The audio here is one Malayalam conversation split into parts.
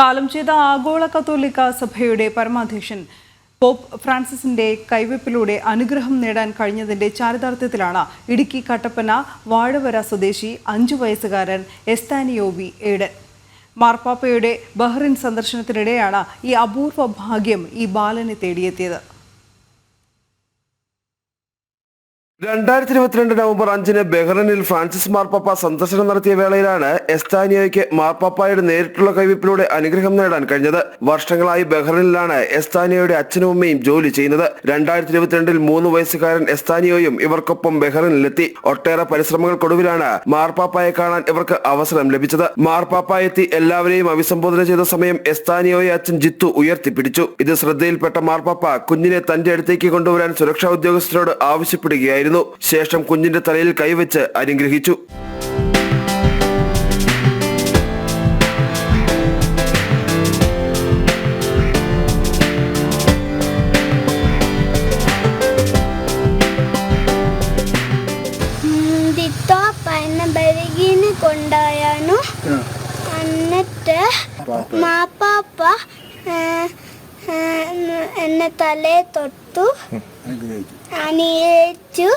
കാലം ചെയ്ത ആഗോള കത്തോലിക്ക സഭയുടെ പരമാധ്യക്ഷൻ പോപ്പ് ഫ്രാൻസിസിന്റെ കൈവയ്പിലൂടെ അനുഗ്രഹം നേടാൻ കഴിഞ്ഞതിന്റെ ചാരിതാർത്ഥ്യത്തിലാണ് ഇടുക്കി കട്ടപ്പന വാഴവര സ്വദേശി അഞ്ചു വയസ്സുകാരൻ എസ്താനിയോവി ഏഡൻ. മാർപ്പാപ്പയുടെ ബഹ്റിൻ സന്ദർശനത്തിനിടെയാണ് ഈ അപൂർവ ഭാഗ്യം ഈ ബാലനെ തേടിയെത്തിയത്. രണ്ടായിരത്തി ഇരുപത്തിരണ്ട് നവംബർ അഞ്ചിന് ബഹ്റൈനിൽ ഫ്രാൻസിസ് മാർപ്പാപ്പ സന്ദർശനം നടത്തിയ വേളയിലാണ് എസ്താനിയോയ്ക്ക് മാർപ്പാപ്പായുടെ നേരിട്ടുള്ള കൈവിപ്പിലൂടെ അനുഗ്രഹം നേടാൻ കഴിഞ്ഞത്. വർഷങ്ങളായി ബഹ്റൈനിലാണ് എസ്താനിയോയുടെ അച്ഛനും അമ്മയും ജോലി ചെയ്യുന്നത്. രണ്ടായിരത്തി ഇരുപത്തിരണ്ടിൽ മൂന്ന് വയസ്സുകാരൻ എസ്താനിയോയും ഇവർക്കൊപ്പം ബഹ്റൈനിലെത്തി. ഒട്ടേറെ പരിശ്രമങ്ങൾക്കൊടുവിലാണ് മാർപ്പാപ്പായെ കാണാൻ ഇവർക്ക് അവസരം ലഭിച്ചത്. മാർപ്പാപ്പ എത്തി എല്ലാവരെയും അഭിസംബോധന ചെയ്ത സമയം എസ്താനിയോയെ അച്ഛൻ ജിത്തു ഉയർത്തിപ്പിടിച്ചു. ഇത് ശ്രദ്ധയിൽപ്പെട്ട മാർപ്പാപ്പ കുഞ്ഞിനെ തന്റെ അടുത്തേക്ക് കൊണ്ടുവരാൻ സുരക്ഷാ ഉദ്യോഗസ്ഥരോട് ആവശ്യപ്പെടുകയായിരുന്നു. ശേഷം കുഞ്ഞിന്റെ തലയിൽ കൈവച്ച് അനുഗ്രഹിച്ചു దిత్తో పైన బెరిగిని కొండాయాను എന്നിട്ട് మా പാപ്പ ആ, ആ, എന്നെ തലേ തൊട്ടു. അണിയിച്ചു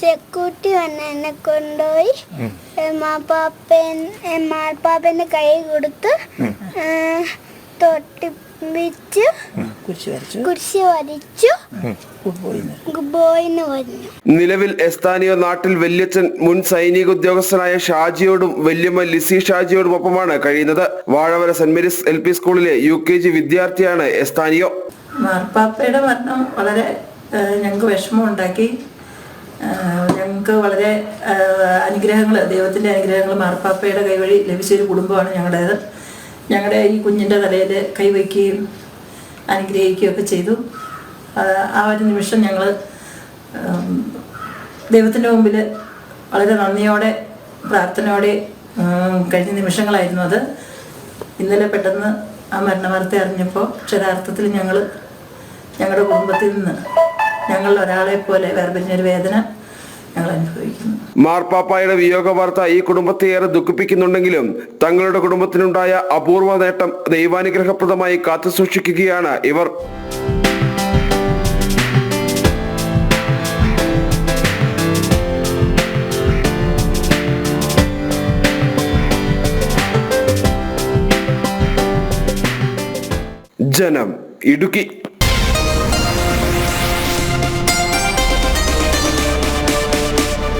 സെക്യൂരിറ്റി വന്ന് എന്നെ കൊണ്ടുപോയി. മാപ്പാപ്പന്റെ കൈ കൊടുത്ത് തൊട്ടിപ്പിച്ച് കുരിശ് വരച്ചു. നിലവിൽ എസ്താനിയോ നാട്ടിൽ വല്യച്ഛൻ മുൻ സൈനിക ഉദ്യോഗസ്ഥനായ ഷാജിയോടും വല്യമ്മ ലിസി ഷാജിയോടും ഒപ്പമാണ് കഴിയുന്നത്. Vazhavara saint Mary's L P സ്കൂളിലെ യു കെ ജി വിദ്യാർത്ഥിയാണ് എസ്താനിയോ. മാർപ്പാപ്പയുടെ മരണം വളരെ ഞങ്ങൾക്ക് വിഷമം ഉണ്ടാക്കി ഞങ്ങൾക്ക് വളരെ അനുഗ്രഹങ്ങൾ ദൈവത്തിന്റെ അനുഗ്രഹങ്ങൾ മാർപ്പാപ്പയുടെ കൈവഴി ലഭിച്ചൊരു കുടുംബമാണ് ഞങ്ങളുടേത്. ഞങ്ങളുടെ ഈ കുഞ്ഞിന്റെ തലയിൽ കൈവയ്ക്കുകയും അനുഗ്രഹിക്കുകയും ഒക്കെ ചെയ്തു. ആ, ഒരു നിമിഷം ഞങ്ങൾ ദൈവത്തിന്റെ മുമ്പിൽ വളരെ നന്ദിയോടെ പ്രാർത്ഥനയോടെ കഴിഞ്ഞ നിമിഷങ്ങളായിരുന്നു അത്. ഇന്നലെ പെട്ടെന്ന് ആ മരണവാർത്ത അറിഞ്ഞപ്പോൾ അക്ഷരാർത്ഥത്തിൽ ഞങ്ങൾ ഞങ്ങളുടെ കുടുംബത്തിൽ നിന്ന് ഞങ്ങൾ ഒരാളെ പോലെ വേർപിരിഞ്ഞൊരു വേദന ഞങ്ങൾ അനുഭവിക്കുന്നു. മാർപ്പാപ്പായുടെ വിയോഗ വാർത്ത ഈ കുടുംബത്തെ ഏറെ ദുഃഖിപ്പിക്കുന്നുണ്ടെങ്കിലും തങ്ങളുടെ കുടുംബത്തിനുണ്ടായ അപൂർവ നേട്ടം ദൈവാനുഗ്രഹപ്രദമായി കാത്തുസൂക്ഷിക്കുകയാണ് ഇവർ. ജനം ഇടുക്കി.